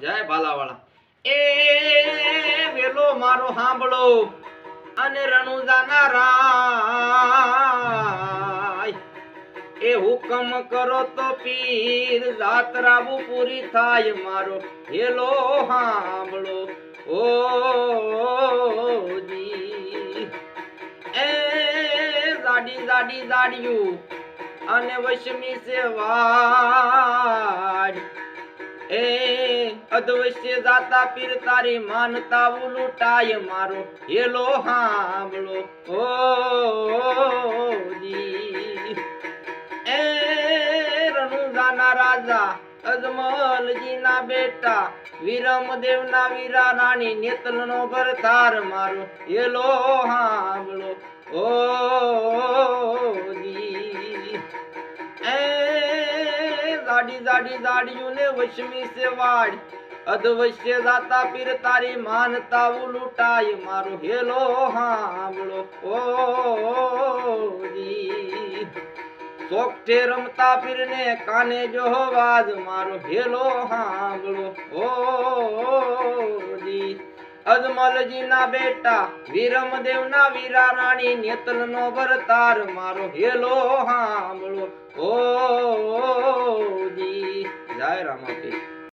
જય ભાલાવાળા એ વેલો મારો સાંભળો અને રણુજાના રાય. એ હુકમ કરો તો પીર જાત્રાવું પૂરી થાય મારો. હેલો સાંભળો, ઓ જી. એ જાડી જાડી જાડિયું અને સેવાડ એ અધવશ્ય જાતા પીર તારી માનતા લૂંટાય મારો. હેલો હામળો ઓ જી. એ રણુજાના રાજા, અજમલજીના બેટા, વિરમદેવના વીરા રાણી નેતલનો ભરતાર મારો. હેલો હામળો ઓ જી. એ જાડી જાડી જાડિયું ને વશમી સે વાડ અધવશ્ય જાતા પીર તારી માનતા લૂંટાય મારો હેલો હાંભળો ઓ જી સોકઠે રમતા પીરને કાને જો વાજ મારો હેલો હાંભળો ઓ જી અજમલજીના બેટા વિરમદેવના વીરા રાણી નેતલનો વરતાર મારો હેલો હાંભળો ઓ જી જય રામાપીર